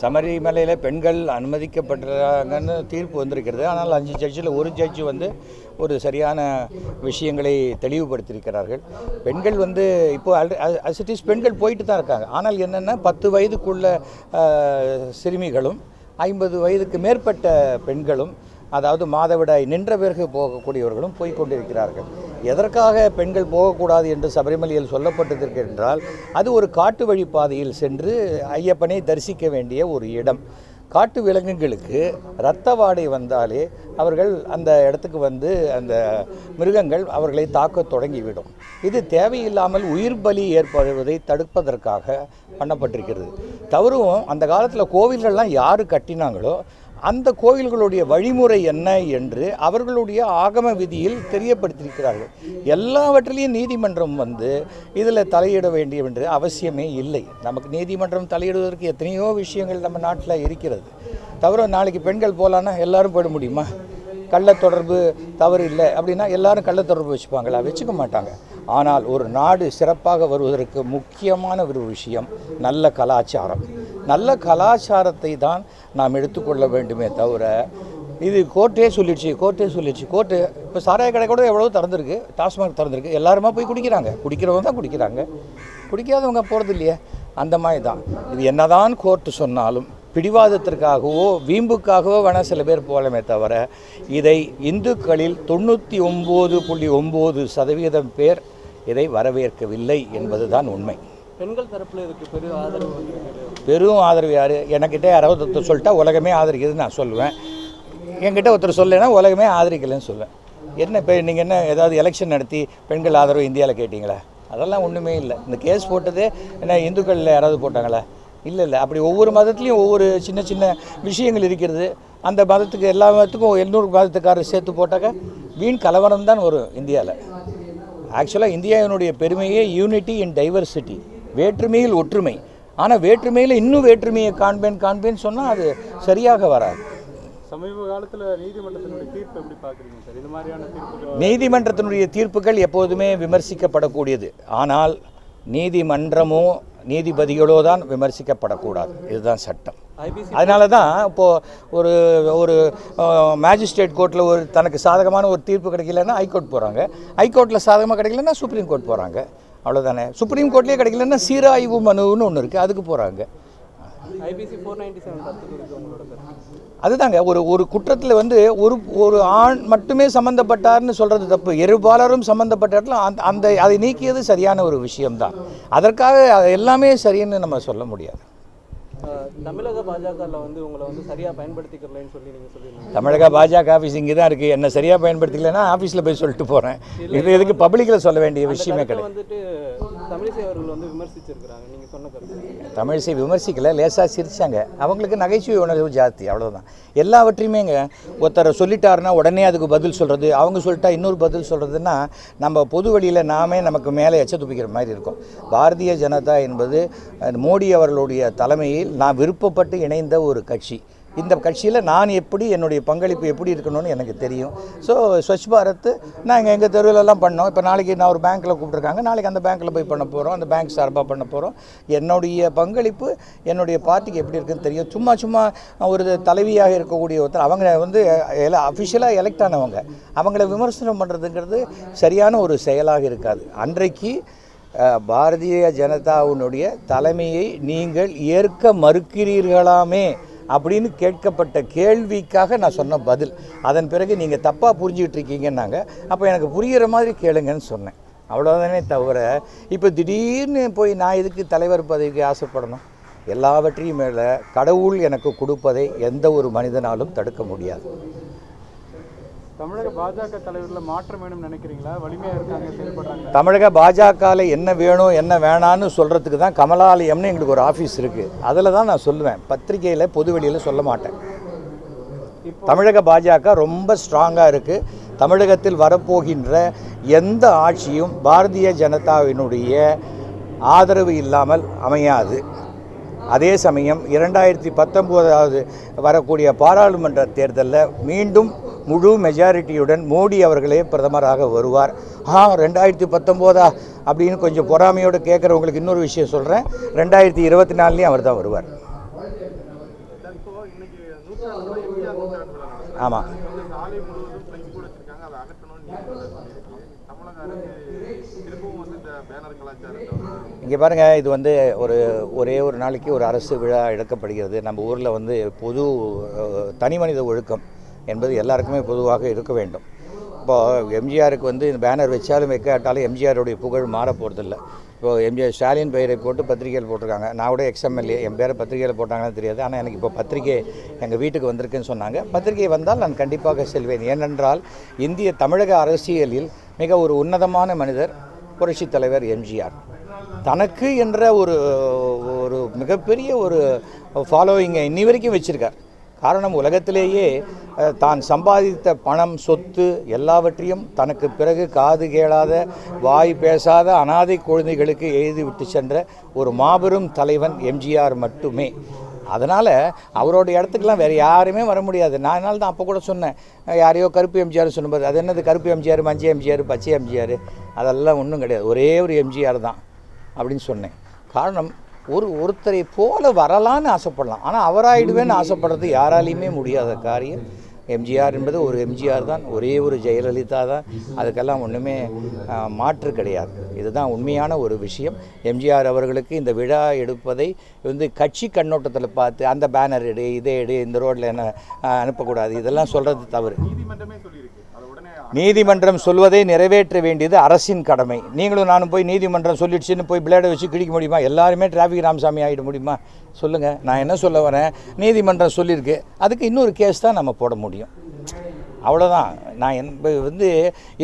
சபரிமலையில் பெண்கள் அனுமதிக்கப்பட்டிருக்காங்கன்னு தீர்ப்பு வந்திருக்கிறது. ஆனால் அஞ்சு ஜட்ஜில் ஒரு ஜட்ஜு வந்து ஒரு சரியான விஷயங்களை தெளிவுபடுத்தியிருக்கிறார்கள். பெண்கள் வந்து இப்போ அஸ் இட் இஸ் பெண்கள் போயிட்டு தான் இருக்காங்க. ஆனால் என்னென்னா பத்து வயதுக்குள்ள சிறுமிகளும் ஐம்பது வயதுக்கு மேற்பட்ட பெண்களும் அதாவது மாதவிடாய் நின்ற பிறகு போகக்கூடியவர்களும் போய் கொண்டிருக்கிறார்கள். எதற்காக பெண்கள் போகக்கூடாது என்று சபரிமலையில் சொல்லப்பட்டதற்கு என்றால் அது ஒரு காட்டு வழி பாதையில் சென்று ஐயப்பனை தரிசிக்க வேண்டிய ஒரு இடம். காட்டு விலங்குகளுக்கு இரத்த வாடை வந்தாலே அவர்கள் அந்த இடத்துக்கு வந்து அந்த மிருகங்கள் அவர்களை தாக்க தொடங்கிவிடும். இது தேவையில்லாமல் உயிர் பலி ஏற்படுவதை தடுப்பதற்காக பண்ணப்பட்டிருக்கிறது. தவறும் அந்த காலத்தில் கோவில்கள்லாம் யார் கட்டினாங்களோ அந்த கோயில்களுடைய வழிமுறை என்ன என்று அவர்களுடைய ஆகம விதியில் தெரியப்படுத்தியிருக்கிறார்கள். எல்லாவற்றிலையும் நீதிமன்றம் வந்து இதில் தலையிட வேண்டிய என்று அவசியமே இல்லை. நமக்கு நீதிமன்றம் தலையிடுவதற்கு எத்தனையோ விஷயங்கள் நம்ம நாட்டில் இருக்கிறது. தவிர நாளைக்கு பெண்கள் போகலான்னா எல்லாரும் போயிட முடியுமா? கள்ள தொடர்பு தவறு இல்லை அப்படின்னா எல்லாரும் கள்ள தொடர்பு வச்சுப்பாங்களா? வச்சுக்க மாட்டாங்க. ஆனால் ஒரு நாடு சிறப்பாக வருவதற்கு முக்கியமான ஒரு விஷயம் நல்ல கலாச்சாரம். நல்ல கலாச்சாரத்தை தான் நாம் எடுத்துக்கொள்ள வேண்டுமே தவிர இது கோர்ட்டே சொல்லிடுச்சு கோர்ட்டே சொல்லிடுச்சு கோர்ட்டு இப்போ சாராய கடை கூட எவ்வளோ திறந்துருக்கு டாஸ்மாக் திறந்துருக்கு எல்லாருமா போய் குடிக்கிறாங்க. குடிக்கிறவங்க தான் குடிக்கிறாங்க. குடிக்காதவங்க போகிறது இல்லையே. அந்த மாதிரி தான். இது என்னதான் கோர்ட்டு சொன்னாலும் பிடிவாதத்திற்காகவோ வீம்புக்காகவோ வேணால் சில பேர் போகலாமே தவிர இதை இந்துக்களில் தொண்ணூற்றி ஒம்பது புள்ளி ஒம்பது சதவீதம் பேர் இதை வரவேற்கவில்லை என்பதுதான் உண்மை. பெண்கள் தரப்பில் இதுக்கு பெரிய ஆதரவு பெரும் ஆதரவு யார்? என்கிட்ட யாராவது ஒருத்தர் சொல்லிட்டா உலகமே ஆதரிக்குதுன்னு நான் சொல்லுவேன். என்கிட்ட ஒருத்தர் சொல்லலைன்னா உலகமே ஆதரிக்கலைன்னு சொல்லுவேன். என்ன இப்போ நீங்கள் என்ன ஏதாவது எலெக்ஷன் நடத்தி பெண்கள் ஆதரவு இந்தியாவில் கேட்டிங்களா? அதெல்லாம் ஒன்றுமே இல்லை. இந்த கேஸ் போட்டதே என்ன இந்துக்களில் யாராவது போட்டாங்களா? இல்லை இல்லை. அப்படி ஒவ்வொரு மதத்துலேயும் ஒவ்வொரு சின்ன சின்ன விஷயங்கள் இருக்கிறது. அந்த மதத்துக்கு எல்லா மதத்துக்கும் எண்ணூறு மதத்துக்காரர் சேர்த்து போட்டாக்க வீண் கலவரம் தான் வரும் இந்தியாவில் ஆக்சுவலாக இந்தியாவினுடைய பெருமையே யூனிட்டி இன் டைவர்சிட்டி வேற்றுமையில் ஒற்றுமை. ஆனால் வேற்றுமையில் இன்னும் வேற்றுமையை காண்பேன் காண்பேன்னு சொன்னால் அது சரியாக வராது. சமீப காலத்தில் நீதிமன்றத்தினுடைய தீர்ப்பு எப்படி பார்க்குறீங்க சார்? இந்த மாதிரியான தீர்ப்பு நீதிமன்றத்தினுடைய தீர்ப்புகள் எப்போதுமே விமர்சிக்கப்படக்கூடியது. ஆனால் நீதிமன்றமோ நீதிபதிகளோ தான் விமர்சிக்கப்படக்கூடாது. இதுதான் சட்டம். அதனால தான் இப்போது ஒரு ஒரு மேஜிஸ்ட்ரேட் கோர்ட்டில் ஒரு தனக்கு சாதகமான ஒரு தீர்ப்பு கிடைக்கலன்னா ஹைகோர்ட் போகிறாங்க ஹைகோர்ட்டில் சாதகமாக கிடைக்கலன்னா சுப்ரீம் கோர்ட் போகிறாங்க அவ்வளோதானே சுப்ரீம் கோர்ட்லேயே கிடைக்கலன்னா சீராய்வு மனுன்னு ஒன்று இருக்குது அதுக்கு போகிறாங்க அதுதாங்க. ஒரு ஒரு குற்றத்தில் வந்து ஒரு ஒரு ஆண் மட்டுமே சம்மந்தப்பட்டார்னு சொல்கிறது தப்பு. இருபாலரும் சம்மந்தப்பட்ட இடத்துல அந்த அந்த அதை நீக்கியது சரியான ஒரு விஷயம்தான். அதற்காக அது எல்லாமே சரின்னு நம்ம சொல்ல முடியாது. தமிழக பாஜகவில் வந்து உங்களை வந்து சரியாக பயன்படுத்திக்கிறலைன்னு சொல்லி நீங்கள் சொல்லியிருந்தீங்க. தமிழக பாஜக ஆஃபீஸ் இங்கே தான் இருக்குது என்ன சரியாக பயன்படுத்திக்கலைன்னா ஆஃபீஸில் போய் சொல்லிட்டு போகிறேன் இது எதுக்கு பப்ளிக்கில் சொல்ல வேண்டிய விஷயமே கிடையாது. வந்துட்டு தமிழிசை அவர்கள் வந்து விமர்சிச்சிருக்கிறாங்க. நீங்கள் சொன்ன கருத்து. தமிழிசை விமர்சிக்கல லேசாக சிரிச்சாங்க. அவங்களுக்கு நகைச்சுவை உணர்வு ஜாஸ்தி அவ்வளோதான் எல்லாவற்றையுமேங்க ஒருத்தரை சொல்லிட்டாருன்னா உடனே அதுக்கு பதில் சொல்கிறது அவங்க சொல்லிட்டா இன்னொரு பதில் சொல்கிறதுன்னா நம்ம பொது வழியில் நாமே நமக்கு மேலே எச்ச துப்பிக்கிற மாதிரி இருக்கும். பாரதிய ஜனதா என்பது மோடி அவர்களுடைய தலைமையில் நான் விருப்பப்பட்டு இணைந்த ஒரு கட்சி. இந்த கட்சியில் நான் எப்படி என்னுடைய பங்களிப்பு எப்படி இருக்கணும்னு எனக்கு தெரியும். ஸோ ஸ்வச் பாரத் நாங்கள் எங்கள் தெருவிலெல்லாம் பண்ணோம். இப்போ நாளைக்கு நான் ஒரு பேங்க்கில் கூப்பிட்ருக்காங்க நாளைக்கு அந்த பேங்க்கில் போய் பண்ண போகிறோம் அந்த பேங்க் சார்பாக பண்ண போகிறோம் என்னுடைய பங்களிப்பு என்னுடைய பார்ட்டிக்கு எப்படி இருக்குன்னு தெரியும். சும்மா சும்மா ஒரு தலைவியாக இருக்கக்கூடிய ஒருத்தர் அவங்க வந்து அஃபிஷியலாக எலெக்ட் ஆனவங்க. அவங்கள விமர்சனம் பண்ணுறதுங்கிறது சரியான ஒரு செயலாக இருக்காது. அன்றைக்கு பாரதிய ஜனதாவினுடைய தலைமையை நீங்கள் ஏற்க மறுக்கிறீர்களாமே அப்படின்னு கேட்கப்பட்ட கேள்விக்காக நான் சொன்ன பதில். அதன் பிறகு நீங்கள் தப்பாக புரிஞ்சுக்கிட்டு இருக்கீங்கன்னாங்க. அப்போ எனக்கு புரிகிற மாதிரி கேளுங்கன்னு சொன்னேன். அவ்வளோதானே தவிர இப்போ திடீர்னு போய் நான் இதுக்கு தலைவர் பதவிக்கு ஆசைப்படணும்? எல்லாவற்றையும் மேலே கடவுள் எனக்கு கொடுப்பதை எந்த ஒரு மனிதனாலும் தடுக்க முடியாது. தமிழக பாஜக தலைவரில் மாற்றம் வேணும்னு நினைக்கிறீங்களா? வலிமையாக இருக்காங்க செயல்படுறாங்க. தமிழக பாஜகவில் என்ன வேணும் என்ன வேணான்னு சொல்கிறதுக்கு தான் கமலாலயம்னு எங்களுக்கு ஒரு ஆஃபீஸ் இருக்குது அதில் தான் நான் சொல்லுவேன். பத்திரிகையில் பொதுவெளியில் சொல்ல மாட்டேன். தமிழக பாஜக ரொம்ப ஸ்ட்ராங்காக இருக்குது தமிழகத்தில் வரப்போகின்ற எந்த ஆட்சியும் பாரதிய ஜனதாவினுடைய ஆதரவு இல்லாமல் அமையாது. அதே சமயம் இரண்டாயிரத்தி பத்தொம்போதாவது வரக்கூடிய பாராளுமன்ற தேர்தலில் மீண்டும் முழு மெஜாரிட்டியுடன் மோடி அவர்களே பிரதமராக வருவார். ஆ ரெண்டாயிரத்தி பத்தொம்போதா? அப்படின்னு கொஞ்சம் பொறாமையோடு கேட்குறவங்களுக்கு இன்னொரு விஷயம் சொல்கிறேன் ரெண்டாயிரத்தி இருபத்தி நாலுலேயும் அவர் தான் வருவார். ஆமாம் இங்கே பாருங்கள் இது வந்து ஒரு ஒரே ஒரு நாளைக்கு ஒரு அரசு விழா எடுக்கப்படுகிறது. நம்ம ஊரில் வந்து பொது தனி மனித ஒழுக்கம். என்பது எல்லாருக்குமே பொதுவாக இருக்க வேண்டும். இப்போது எம்ஜிஆருக்கு வந்து இந்த பேனர் வச்சாலும் வைக்காட்டாலும் எம்ஜிஆருடைய புகழ் மாற போகிறதில்ல இப்போ எம்ஜிஆர் ஸ்டாலின் பெயரை போட்டு பத்திரிகையில் போட்டிருக்காங்க. நான் கூட எக்ஸ்எம்எல்ஏ என் பேரை பத்திரிகையில் போட்டாங்கன்னு தெரியாது. ஆனால் எனக்கு இப்போ பத்திரிகை எங்கள் வீட்டுக்கு வந்திருக்குன்னு சொன்னாங்க. பத்திரிகை வந்தால் நான் கண்டிப்பாக செல்வேன். ஏனென்றால் இந்திய தமிழக அரசியலில் மிக ஒரு உன்னதமான மனிதர் புரட்சித் தலைவர் எம்ஜிஆர். தனக்கு என்ற ஒரு ஒரு மிகப்பெரிய ஒரு ஃபாலோவிங்கை இன்னி வரைக்கும் வச்சுருக்கார். காரணம் உலகத்திலேயே தான் சம்பாதித்த பணம் சொத்து எல்லாவற்றையும் தனக்கு பிறகு காது கேளாத வாய் பேசாத அனாதை குழந்தைகளுக்கு எழுதி விட்டு சென்ற ஒரு மாபெரும் தலைவன் எம்ஜிஆர் மட்டுமே. அதனால் அவரோட இடத்துக்குலாம் வேறு யாருமே வர முடியாது. நான் என்னால் தான் அப்போ கூட சொன்னேன். யாரையோ கருப்பு எம்ஜிஆர் சொன்னபோது அது என்னது கருப்பு எம்ஜிஆர் மஞ்சள் எம்ஜிஆர் பச்சை எம்ஜிஆர்? அதெல்லாம் ஒன்றும் கிடையாது. ஒரே ஒரு எம்ஜிஆர் தான் அப்படின்னு சொன்னேன். காரணம் ஒரு ஒருத்தரை போல வரலான்னு ஆசைப்படலாம். ஆனால் அவராயிடுவேன்னு ஆசைப்படுறது யாராலையுமே முடியாத காரியம். எம்ஜிஆர் என்பது ஒரு எம்ஜிஆர் தான். ஒரே ஒரு ஜெயலலிதா தான். அதுக்கெல்லாம் ஒன்றுமே மாற்று கிடையாது. இதுதான் உண்மையான ஒரு விஷயம். எம்ஜிஆர் அவர்களுக்கு இந்த விழா எடுப்பதை வந்து கட்சி கண்ணோட்டத்தில் பார்த்து அந்த பேனர் எடு இதை எடு இந்த ரோட்டில் என்ன அனுப்பக்கூடாது. இதெல்லாம் சொல்கிறது தவறு. நீதிமன்றம் சொல்வதை நிறைவேற்ற வேண்டியது அரசின் கடமை. நீங்களும் நானும் போய் நீதிமன்றம் சொல்லிடுச்சுன்னு போய் பிளேடை வச்சு கிடிக்க முடியுமா? எல்லாருமே டிராஃபிக் ராமசாமி ஆகிட முடியுமா? சொல்லுங்கள் நான் என்ன சொல்ல வரேன்? நீதிமன்றம் சொல்லியிருக்கு. அதுக்கு இன்னொரு கேஸ் தான் நம்ம போட முடியும். அவ்வளோதான் நான் என் வந்து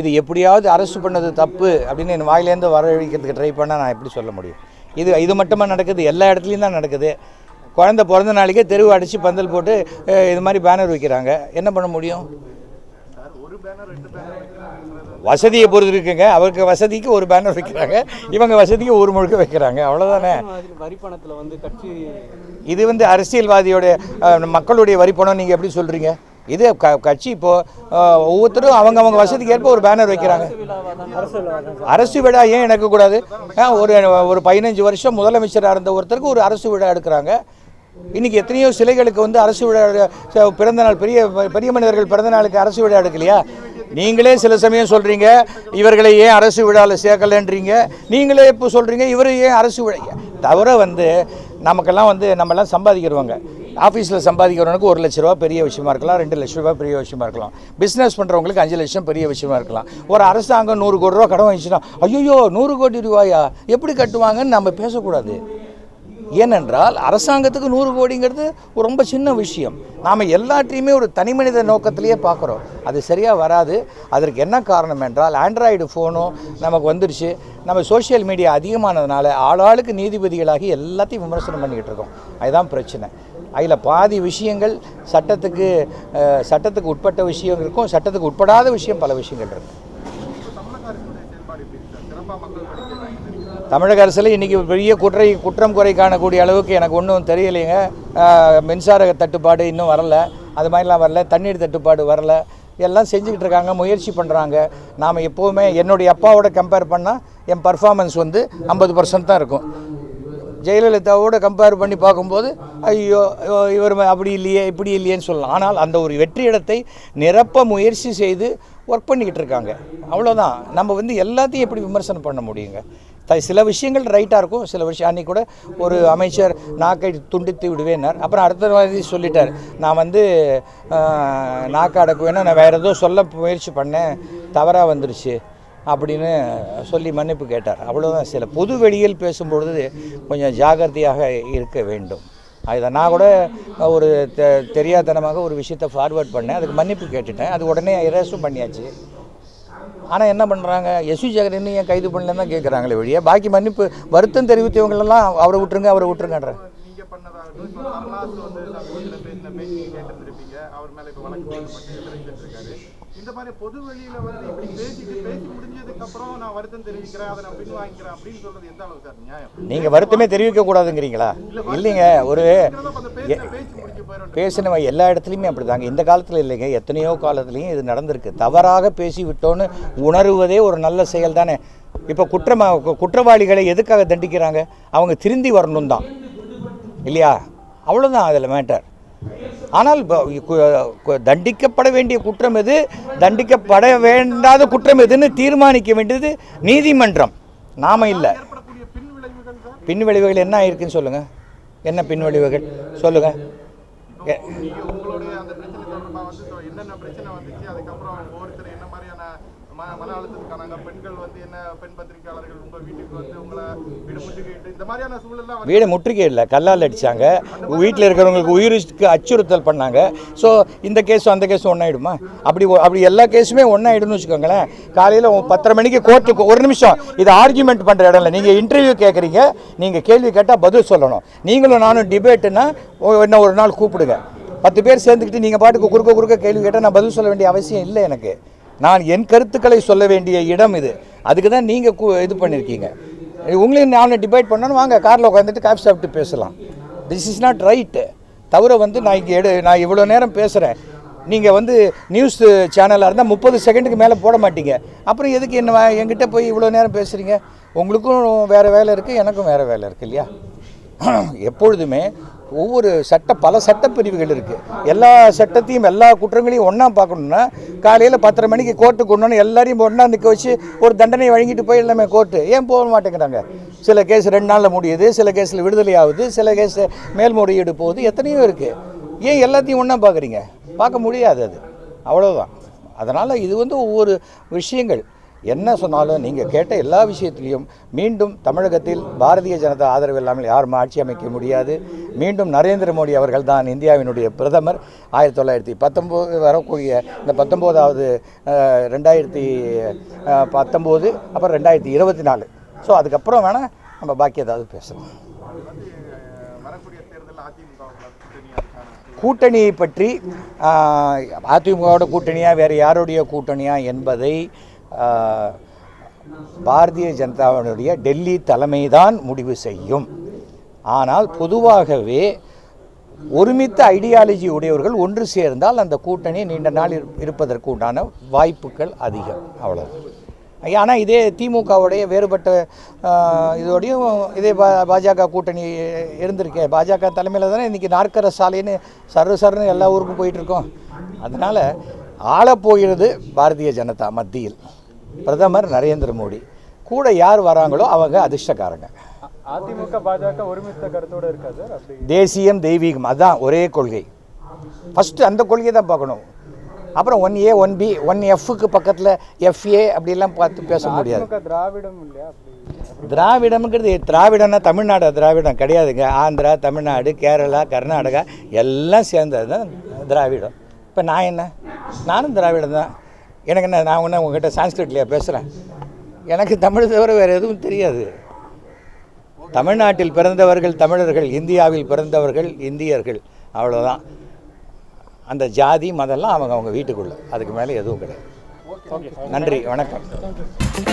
இது எப்படியாவது அரசு பண்ணது தப்பு அப்படின்னு என் வாயிலேருந்து வரவழைக்கிறதுக்கு ட்ரை பண்ணால் நான் எப்படி சொல்ல முடியும்? இது இது மட்டுமா நடக்குது? எல்லா இடத்துலையும் தான் நடக்குது. குழந்தை பிறந்த நாளைக்கே தெருவு அடித்து பந்தல் போட்டு இது மாதிரி பேனர் வைக்கிறாங்க. என்ன பண்ண முடியும்? வசதியை பொறுத்து இருக்குங்க. அவருக்கு வசதிக்கு ஒரு பேனர் வைக்கிறாங்க. இவங்க வசதிக்கு ஒரு முழுக்க வைக்கிறாங்க. அவ்வளோதானே வரி பணத்தில் வந்து கட்சி இது வந்து அரசியல்வாதியோட அஹ், மக்களுடைய வரி பணம் நீங்கள் எப்படி சொல்கிறீங்க இது க கட்சி இப்போது ஒவ்வொருத்தரும் அவங்க அவங்க வசதிக்கு ஏற்ப ஒரு பேனர் வைக்கிறாங்க. அரசு விழா ஏன் எடுக்கக்கூடாது ஆ, ஒரு ஒரு பதினஞ்சு வருஷம் முதலமைச்சராக இருந்த ஒருத்தருக்கு ஒரு அரசு விழா எடுக்கிறாங்க. இன்னைக்கு எத்தனையோ சிலைகளுக்கு வந்து அரசு விழா பிறந்த நாள் பெரிய பெரிய மனிதர்கள் பிறந்த நாளுக்கு அரசு விழா எடுக்கலையா? நீங்களே சில சமயம் சொல்கிறீங்க இவர்களை ஏன் அரசு விழாவில் சேர்க்கலன்றீங்க. நீங்களே இப்போ சொல்கிறீங்க இவர் ஏன் அரசு விழா தவிர வந்து நமக்கெல்லாம் வந்து நம்மலாம் சம்பாதிக்கிறவங்க. ஆஃபீஸில் சம்பாதிக்கிறவனுக்கு ஒரு லட்ச ரூபா பெரிய விஷயமா இருக்கலாம் ரெண்டு லட்ச ரூபா பெரிய விஷயமா இருக்கலாம். பிஸ்னஸ் பண்ணுறவங்களுக்கு அஞ்சு லட்சம் பெரிய விஷயமா இருக்கலாம். ஒரு அரசாங்கம் நூறு கோடி ரூபா கடன் வாங்கிச்சுன்னா ஐயோ நூறு கோடி ரூபாயா? எப்படி கட்டுவாங்கன்னு நம்ம பேசக்கூடாது. ஏனென்றால் அரசாங்கத்துக்கு நூறு கோடிங்கிறது ஒரு ரொம்ப சின்ன விஷயம். நாம் எல்லாத்தையுமே ஒரு தனிமனித நோக்கத்திலேயே பார்க்குறோம். அது சரியாக வராது. அதற்கு என்ன காரணம் என்றால் ஆண்ட்ராய்டு ஃபோனும் நமக்கு வந்துருச்சு. நம்ம சோஷியல் மீடியா அதிகமானதுனால ஆளாளுக்கு நீதிபதிகளாகி எல்லாத்தையும் விமர்சனம் பண்ணிக்கிட்டு இருக்கோம். அதுதான் பிரச்சனை. அதில் பாதி விஷயங்கள் சட்டத்துக்கு சட்டத்துக்கு உட்பட்ட விஷயம் இருக்கும். சட்டத்துக்கு உட்படாத விஷயம் பல விஷயங்கள் இருக்குது தமிழக அரசில் இன்றைக்கி பெரிய குற்றை குற்றம் குறை காணக்கூடிய அளவுக்கு எனக்கு ஒன்றும் தெரியலைங்க. மின்சார தட்டுப்பாடு இன்னும் வரல. அது மாதிரிலாம் வரல. தண்ணீர் தட்டுப்பாடு வரல. எல்லாம் செஞ்சுக்கிட்டு இருக்காங்க. முயற்சி பண்ணுறாங்க நாம் எப்போவுமே என்னுடைய அப்பாவோட கம்பேர் பண்ணால் என் பர்ஃபார்மன்ஸ் வந்து ஐம்பது பர்சன்ட் தான் இருக்கும். ஜெயலலிதாவோட கம்பேர் பண்ணி பார்க்கும்போது ஐயோ ஐயோ, இவர் அப்படி இல்லையே இப்படி இல்லையேன்னு சொல்லலாம். ஆனால் அந்த ஒரு வெற்றி இடத்தை நிரப்ப முயற்சி செய்து ஒர்க் பண்ணிக்கிட்டு இருக்காங்க. அவ்வளோதான் நம்ம வந்து எல்லாத்தையும் எப்படி விமர்சனம் பண்ண முடியுங்க? த- சில விஷயங்கள் ரைட்டாக இருக்கும். சில விஷயம் அன்றைக்கி கூட ஒரு அமைச்சர் நாக்கை துண்டித்து விடுவேனார் அப்புறம் அடுத்த மாதிரி சொல்லிட்டார் நான் வந்து நாக்கை அடக்குவேன்னா நான் வேறு ஏதோ சொல்ல முயற்சி பண்ணேன் தவறாக வந்துருச்சு அப்படின்னு சொல்லி மன்னிப்பு கேட்டார். அவ்வளோதான் சில பொது வெளியில் பேசும்பொழுது கொஞ்சம் ஜாகிரதையாக இருக்க வேண்டும். அதை நான் கூட ஒரு தெ தெரியாதனமாக ஒரு விஷயத்தை ஃபார்வர்ட் பண்ணேன். அதுக்கு மன்னிப்பு கேட்டுட்டேன். அது உடனே இரேஸும் பண்ணியாச்சு. ஆனால் என்ன பண்ணுறாங்க எஸ்வி ஜெகன் இன்னும் ஏன் கைது பண்ணலன்னு தான் கேட்குறாங்களே வழியே பாக்கி மன்னிப்பு வருத்தம் தெரிவித்தவங்களெல்லாம் அவரை விட்டுருங்க அவரை விட்டுருங்கன்ற. அவர் மேல இப்போ வழக்கு போடப்பட்டு சிறையில் இருக்காரு இந்த மாதிரி பொது வெளியில வந்து இப்படி பேசிட்டு பேசி முடிஞ்சதுக்கு அப்புறம் நான் வருத்தம் தெரிவிக்கிறேன் அதை நான் பின் வாங்கிக்கிறேன் அப்படின்னு சொல்றது எந்த அளவு சார் நியாயம்? நீங்கள் வருத்தமே தெரிவிக்க கூடாதுங்கிறீங்களா? இல்லைங்க ஒரு இருக்கிறத அந்த பேசின பேச்சு முடிக்க போயிடும் பேசினவன் எல்லா இடத்துலையுமே அப்படிதாங்க. இந்த காலத்தில் இல்லைங்க எத்தனையோ காலத்துலேயும் இது நடந்திருக்கு. தவறாக பேசி விட்டோன்னு உணருவதே ஒரு நல்ல செயல் தானே இப்போ குற்றமா குற்றவாளிகளை எதுக்காக தண்டிக்கிறாங்க? அவங்க திருந்தி வரணும் தான் இல்லையா? அவ்வளோதான் அதில் மேட்டர் ஆனால் தண்டிக்கப்பட வேண்டிய குற்றம் எது? தண்டிக்கப்பட வேண்டாத குற்றம் எதுன்னு தீர்மானிக்க வேண்டியது நீதிமன்றம். நாம இல்லை. பின்விளைவுகள் என்ன ஆயிருக்குன்னு சொல்லுங்கள் என்ன பின்விளைவுகள்? சொல்லுங்கள் என்ன மன அழுத்தத்துக்கானாங்க பெண்கள் வந்து என்ன பெண் பத்திரிகையாளர்கள் வீடு முற்றுகையிட்டு இந்த மாதிரியான சூழல்லாம் வந்து வீடை முற்றுகை இல்லை கல்லால் அடித்தாங்க வீட்டில் இருக்கிறவங்களுக்கு உயிருக்கு அச்சுறுத்தல் பண்ணாங்க. ஸோ இந்த கேஸும் அந்த கேஸும் ஒன்றாயிடுமா அப்படி அப்படி எல்லா கேஸுமே ஒன்றாயிடும்னு வச்சுக்கோங்களேன். காலையில் பத்தரை மணிக்கு கோர்ட்டுக்கு ஒரு நிமிஷம். இது ஆர்கியூமெண்ட் பண்ணுற இடம் இல்லை. நீங்கள் இன்டர்வியூ கேட்குறீங்க நீங்கள் கேள்வி கேட்டால் பதில் சொல்லணும். நீங்களும் நானும் டிபேட்டுன்னா என்ன ஒரு நாள் கூப்பிடுங்க. பத்து பேர் சேர்ந்துக்கிட்டு நீங்கள் பாட்டுக்கு குறுக்க குறுக்க கேள்வி கேட்டால் நான் பதில் சொல்ல வேண்டிய அவசியம் இல்லை எனக்கு. நான் என் கருத்துக்களை சொல்ல வேண்டிய இடம் இது. அதுக்கு தான் நீங்கள் இது பண்ணியிருக்கீங்க உங்களையும் நான் டிபேட் பண்ணணும். வாங்க காரில் உட்காந்துட்டு காஃபி சாப்பிட்டு பேசலாம். திஸ் இஸ் நாட் ரைட்டு தவிர வந்து நான் இங்கே எடு நான் இவ்வளோ நேரம் பேசுகிறேன் நீங்கள் வந்து நியூஸ் சேனலாக இருந்தால் முப்பது செகண்டுக்கு மேலே போட மாட்டீங்க. அப்புறம் எதுக்கு என்ன என்கிட்ட போய் இவ்வளோ நேரம் பேசுகிறீங்க உங்களுக்கும் வேறு வேலை இருக்குது எனக்கும் வேறு வேலை இருக்குது இல்லையா? எப்பொழுதுமே ஒவ்வொரு சட்ட பல சட்டப்பிரிவுகள் இருக்குது எல்லா சட்டத்தையும் எல்லா குற்றங்களையும் ஒன்றா பார்க்கணுன்னா காலையில் பத்தரை மணிக்கு கோர்ட்டுக்கு கொண்டு எல்லாரையும் ஒன்றா நிற்க வச்சு ஒரு தண்டனை வழங்கிட்டு போய் எல்லாமே கோர்ட்டு ஏன் போக மாட்டேங்கிறாங்க? சில கேஸ் ரெண்டு நாளில் முடியுது சில கேஸில் விடுதலை ஆகுது சில கேஸ் மேல்முறையீடு போகுது எத்தனையோ இருக்குது ஏன் எல்லாத்தையும் ஒன்றா பார்க்குறீங்க? பார்க்க முடியாது அது. அவ்வளோதான் அதனால் இது வந்து ஒவ்வொரு விஷயங்கள். என்ன சொன்னாலும் நீங்கள் கேட்ட எல்லா விஷயத்திலையும் மீண்டும் தமிழகத்தில் பாரதிய ஜனதா ஆதரவு இல்லாமல் யாரும் ஆட்சி அமைக்க முடியாது. மீண்டும் நரேந்திர மோடி அவர்கள் தான் இந்தியாவினுடைய பிரதமர். ஆயிரத்தி தொள்ளாயிரத்தி பத்தொம்போது வரக்கூடிய இந்த பத்தொம்போதாவது ரெண்டாயிரத்தி பத்தொம்போது அப்புறம் ரெண்டாயிரத்தி இருபத்தி நாலு ஸோ அதுக்கப்புறம் வேணால் நம்ம பாக்கி ஏதாவது பேசலாம் கூட்டணியை பற்றி அதிமுகவோட கூட்டணியாக வேறு யாருடைய கூட்டணியா என்பதை பாரதிய ஜனதாவினுடைய டெல்லி தலைமைதான் முடிவு செய்யும். ஆனால் பொதுவாகவே ஒருமித்த ஐடியாலஜி உடையவர்கள் ஒன்று சேர்ந்தால் அந்த கூட்டணி நீண்ட நாள் இரு- இருப்பதற்கு உண்டான வாய்ப்புகள் அதிகம். அவ்வளவு ஆனால் இதே திமுகவுடைய வேறுபட்ட இதோடையும் இதே பா பாஜக கூட்டணி இருந்திருக்கே. பாஜக தலைமையில் தானே இன்றைக்கி நாற்கர சாலைன்னு சர்ரு சர்னு எல்லா ஊருக்கும் போயிட்டுருக்கோம் அதனால் ஆளப்போகிறது பாரதிய ஜனதா மத்தியில். பிரதமர் நரேந்திர மோடி. கூட யார் வராங்களோ அவங்க அதிர்ஷ்டக்காரங்க. அதிமுக பாஜக ஒருமித்த கருத்தோட இருக்கா சார்? தேசியம் தெய்வீகம் அதான் ஒரே கொள்கை. ஃபஸ்ட்டு அந்த கொள்கையை தான் பார்க்கணும். அப்புறம் one A one B one எஃப்க்கு பக்கத்தில் எஃப்ஏ அப்படிலாம் பார்த்து பேச முடியாது. திராவிடம் இல்லையா? திராவிடம்ங்கிறது திராவிடம்னா தமிழ்நாடு திராவிடம் கிடையாதுங்க. ஆந்திரா தமிழ்நாடு கேரளா கர்நாடகா எல்லாம் சேர்ந்தது தான் திராவிடம். இப்போ நான் என்ன? நானும் திராவிடம் தான் எனக்கு என்ன நான் ஒன்று உங்ககிட்ட சான்ஸ்கிரிட்லையா பேசுகிறேன் எனக்கு தமிழ் தவிர வேறு எதுவும் தெரியாது. தமிழ்நாட்டில் பிறந்தவர்கள் தமிழர்கள் இந்தியாவில் பிறந்தவர்கள் இந்தியர்கள் அவ்வளோதான் அந்த ஜாதி மதம்லாம் அவங்க அவங்க வீட்டுக்குள்ளே. அதுக்கு மேலே எதுவும் கிடையாது. நன்றி வணக்கம்.